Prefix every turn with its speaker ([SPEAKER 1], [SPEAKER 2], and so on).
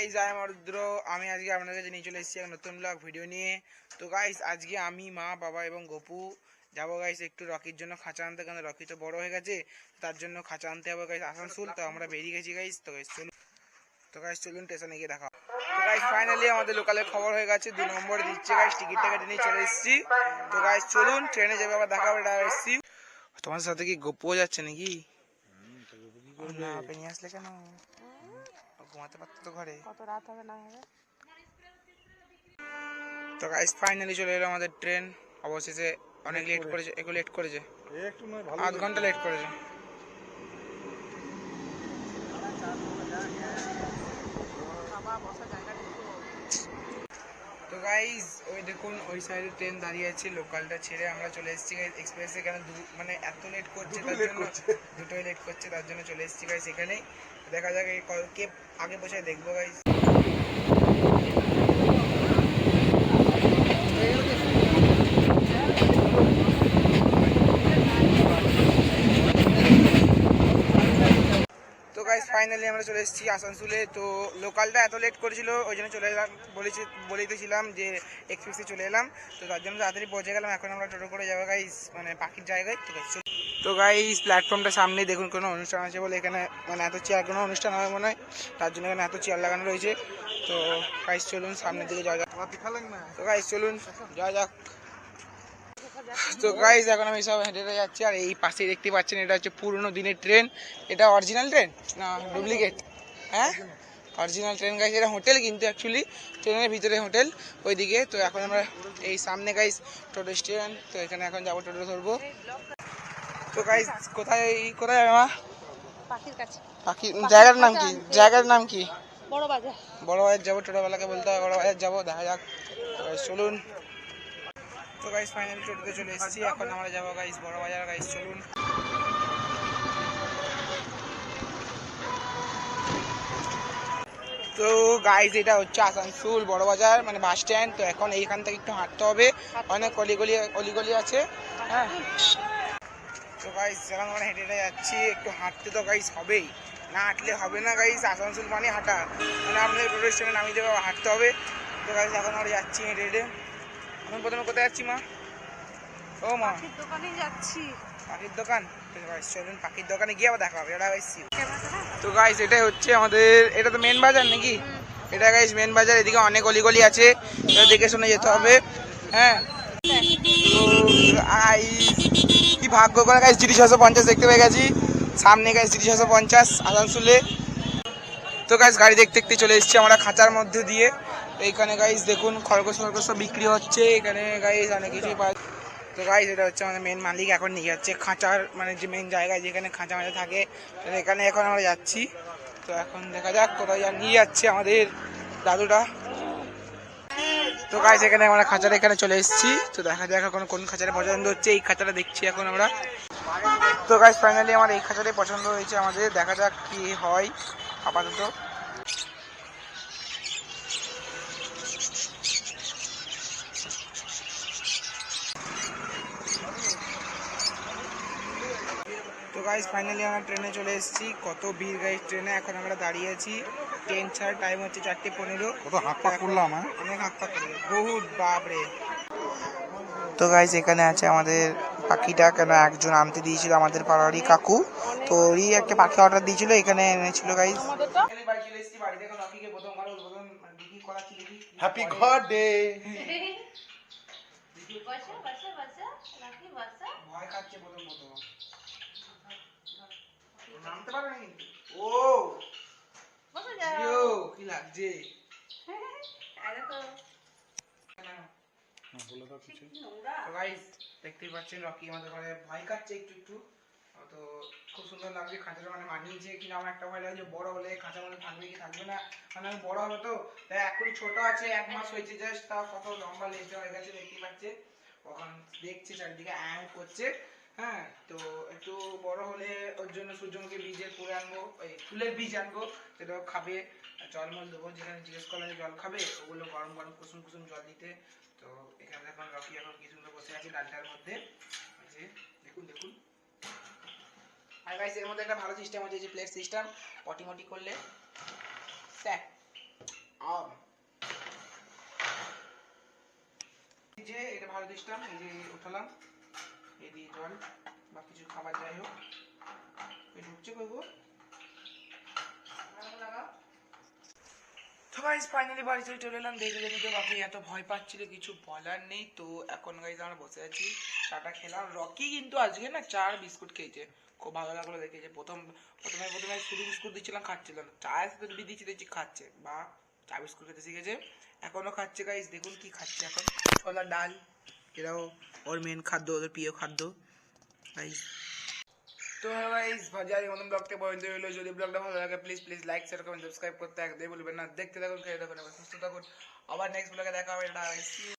[SPEAKER 1] Guys I রুদ্র আমি আজকে আপনাদের কাছে নিয়ে চলে এসেছি এক নতুন ব্লগ ভিডিও নিয়ে। তো গাইজ আজকে আমি মা বাবা এবং গপু যাব গাইজ একটু রকির জন্য খাঁচা আনতে কারণ রকি তো বড় হয়ে গেছে তার জন্য খাঁচা আনতে হবে গাইজ আসানসোল তো আমরা বেরিয়ে গেছি গাইজ তো গাইজ চলুন তো গাইজ চলুন স্টেশনে গিয়ে দেখা তো গাইজ ফাইনালি আমাদের লোকালের খবর হয়ে গেছে দু নম্বর দিচ্ছে গাইজ টিকিটটা কেটে নিয়ে চলে এসেছি। তো গাইজ চলুন ট্রেনে যাবে আবার দেখা হবে এসেছি। তোমার সাথে কি গপুও যাচ্ছে নাকি? না নিয়ে আসলে কেন? ঘুমাতে পারতো তো ঘরে।
[SPEAKER 2] কত রাত হবে না হবে?
[SPEAKER 1] তো গাইস ফাইনালি চলে এলো আমাদের ট্রেন অবশেষে অনেক লেট করেছে একটু লেট করেছে।
[SPEAKER 3] একটু নয় ভালো
[SPEAKER 1] আধ ঘণ্টা লেট করেছে। তো গাইস ওই দেখুন ওই সাইডে ট্রেন দাঁড়িয়ে আছে লোকালটা ছেড়ে আমরা চলে এসেছি গাইজ এক্সপ্রেসে কেন দু- মানে এত লেট করছে তার জন্য দুটোই লেট করছে তার জন্য চলে এসেছি গাইজ এখানেই। দেখা যাক এই ক- আগে বসে দেখব গাইস তো গাইস ফাইনালি আমরা চলে এসেছি আসানসোলে। তো লোকালটা এত লেট করেছিল ওই জন্য চলে এলাম বলেছি বলেইতেছিলাম যে এক্সপ্রেসে চলে এলাম। তো তার জন্য তাড়াতাড়ি পৌঁছে গেলাম এখন আমরা টোটো করে যাব গাইস মানে পাখির জায়গায়। ঠিক আছে। তো গাইস প্ল্যাটফর্মটা সামনেই দেখুন কোনো অনুষ্ঠান আছে বলে এখানে মানে এত চেয়ার কোনো অনুষ্ঠান হবে মনে হয়? তার জন্য এখানে এত চেয়ার লাগানো রয়েছে। তো গাইস চলুন সামনের দিকে যাওয়া যাক। তো গাইস চলুন যাওয়া যাক। তো গাইজ এখন আমি সব হেঁটে হেঁটে যাচ্ছি আর এই পাশে দেখতে পাচ্ছেন এটা হচ্ছে পুরনো দিনের ট্রেন এটা অরিজিনাল ট্রেন না ডুপ্লিকেট হ্যাঁ? অরিজিনাল ট্রেন গাইস এটা হোটেল কিন্তু অ্যাকচুয়ালি ট্রেনের ভিতরে হোটেল ওইদিকে। তো এখন আমরা এই সামনে গাইজ টোটো স্টেশন তো এখানে এখন যাব টোটো ধরবো। তো গাইজ কোথায় কোথায় যাবে মা?
[SPEAKER 2] পাখির কাছে।
[SPEAKER 1] পাখি জায়গার নাম কি? জায়গার নাম কি?
[SPEAKER 2] বড় বাজার।
[SPEAKER 1] বড় বাজার যাব ছোটোবেলাকে বলতে হবে বড় বাজার যাব দেখা যাক। চলুন। তো গাইস ফাইনালি টোটোতে চলে এসেছি। এখন আমরা যাব গাইস বড় বাজার গাইস চলুন। তো গাইস এটা হচ্ছে আসানসোল বড় বাজার মানে বাস স্ট্যান্ড তো এখন এইখান থেকে একটু হাঁটতে হবে। অনেক অলিগলি অলিগলি আছে। হ্যাঁ। তো গাইস এখন আমরা হেঁটে হেঁটে যাচ্ছি। একটু হাঁটতে তো গাইস হবেই। না হাঁটলে হবে না গাইস আসানসোল মানে হাঁটা। মানে আপনাদের টোটো স্টেশনে নামিয়ে দেবে হাঁটতে হবে। তো গাইস এখন আমরা যাচ্ছি হেঁটে হেঁটে এখন প্রথমে কোথায় যাচ্ছি মা? ও মা।
[SPEAKER 2] পাখির দোকানে যাচ্ছি।
[SPEAKER 1] পাখির দোকান? চলুন পাখির দোকানে গিয়ে আবার দেখা হবে। এটা
[SPEAKER 2] ক্যামেরাটা
[SPEAKER 1] তো গাইস এটাই হচ্ছে আমাদের এটা তো মেন বাজার নাকি? এটা গাইস মেন বাজার। এদিকে অনেক অলিগলি আছে। এটা দেখে শুনে যেতে হবে। হ্যাঁ। কি ভাগ্য করে গাইস জিডি ছশো পঞ্চাশ দেখতে পেয়ে গেছি। সামনে গাইস জিডি ছশো পঞ্চাশ আসানসোলে। তো গাইস গাড়ি দেখতে দেখতে চলে এসেছি আমরা খাঁচার মধ্যে দিয়ে। এইখানে গাইস দেখুন, খরগোশ খরগোশ সব বিক্রি হচ্ছে। এখানে গাইস অনেক কিছুই পাওয়া তো গাইস এটা হচ্ছে আমাদের মেন মালিক এখন নিয়ে যাচ্ছে খাঁচার মানে যে মেন জায়গায় যেখানে খাঁচা মাঝে থাকে এখানে এখন আমরা যাচ্ছি। তো এখন দেখা যাক কোথায় নিয়ে যাচ্ছে আমাদের দাদুটা। তো গাইস এখানে আমরা খাঁচার এখানে চলে এসেছি। তো দেখা যাক এখন কোন খাঁচাটা পছন্দ হচ্ছে। এই খাঁচাটা দেখছি এখন আমরা। তো গাইস ফাইনালি আমার এই খাঁচাটাই পছন্দ হয়েছে আমাদের। দেখা যাক কি হয়, আপাতত। তো গাইস ফাইনালি আমরা ট্রেনে চলে এসেছি। কত ভিড় গাইস ট্রেনে এখন আমরা দাঁড়িয়ে আছি। ট্রেন ছাড় টাইম হচ্ছে চারটে পনেরো।
[SPEAKER 3] কত হাত পা করলাম হ্যাঁ?
[SPEAKER 1] অনেক হাত পা বহুত বাপরে। তো গাইস এখানে আছে আমাদের পাখিটা। কেন একজন আনতে দিয়েছিল আমাদের পাড়ারই কাকু। তো ওরই একটা পাখি অর্ডার দিয়েছিল এখানে এনেছিল দেখি
[SPEAKER 3] হ্যাপি গড ডে
[SPEAKER 1] ভয় খাচ্ছে প্রথম প্রথম নামতে পারে না কিন্তু ও ইয়ো, কি লাগছে?
[SPEAKER 3] বলে দাও কিছু।
[SPEAKER 1] তো গাইস দেখতেই পাচ্ছেন রকি আমাদের ঘরে ভয় খাচ্ছে একটু একটু। তো খুব সুন্দর লাগছে খাঁচাটা মানে মানিয়েছে কিনা আমার একটা ভয় লাগছে বড় হলে খাঁচা মানে থাকবে কি থাকবে না। মানে আমি বড় হবে তো তাই এখন ছোট আছে এক মাস হয়েছে জাস্ট তা কত লম্বা লেজটা হয়ে গেছে পাচ্ছে দেখছে চারিদিকে অ্যাং করছে। হ্যাঁ তো একটু বড় হলে ওর জন্য সূর্যমুখী বীজের করে আনব, এই ফুলের বীজ আনব সেটা খাবে জলমল দেবো, যেখানে জিজ্ঞেস করলে জল খাবে, ওগুলো গরম গরম কুসুম কুসুম জল দিতে। তো এখানে এখন রকি এখন কি সুন্দর বসে আছে ডালটার মধ্যে। যে, দেখুন দেখুন। আর গাইস এর মধ্যে একটা ভালো সিস্টেম আছে যে প্লেট সিস্টেম পটি মটি করলে, স্যাক,
[SPEAKER 3] আম।
[SPEAKER 1] যে, এটা ভালো দিছিলাম এই যে উঠালাম। এই দিয়ে জল, বা কিছু খাবার যাই হোক ঢুকছে কই গো? ফাইনালি বাড়ি থেকে চলে এলাম এত ভয় কিছু বলার নেই। তো এখন আমরা বসে আছি খেলাম। রকি কিন্তু আজকে না বিস্কুট খেয়েছে। খুব ভালো লাগল দেখেছে প্রথম, প্রথমে প্রথমে বিস্কুট দিচ্ছিলাম চায়ের সাথে দিচ্ছি, দেখছি খাচ্ছে। বা চা বিস্কুট খেতে শিখেছে। এখনও খাচ্ছে গাইজ দেখুন কি খাচ্ছে এখন। ছোলা, ডাল। এটাও ওর মেন খাদ্য ওদের প্রিয় খাদ্য গাইজ তো হ্যাঁ গাইস বাজারে মতন ব্লগটা পর্যন্ত হলো যদি ব্লগটা ভালো লাগে please please like share comment subscribe করতে একদমই ভুলবেন না দেখতে থাকুন খেয়ে থাকুন সুস্থ থাকুন আবার নেক্সট ব্লগে দেখা হবে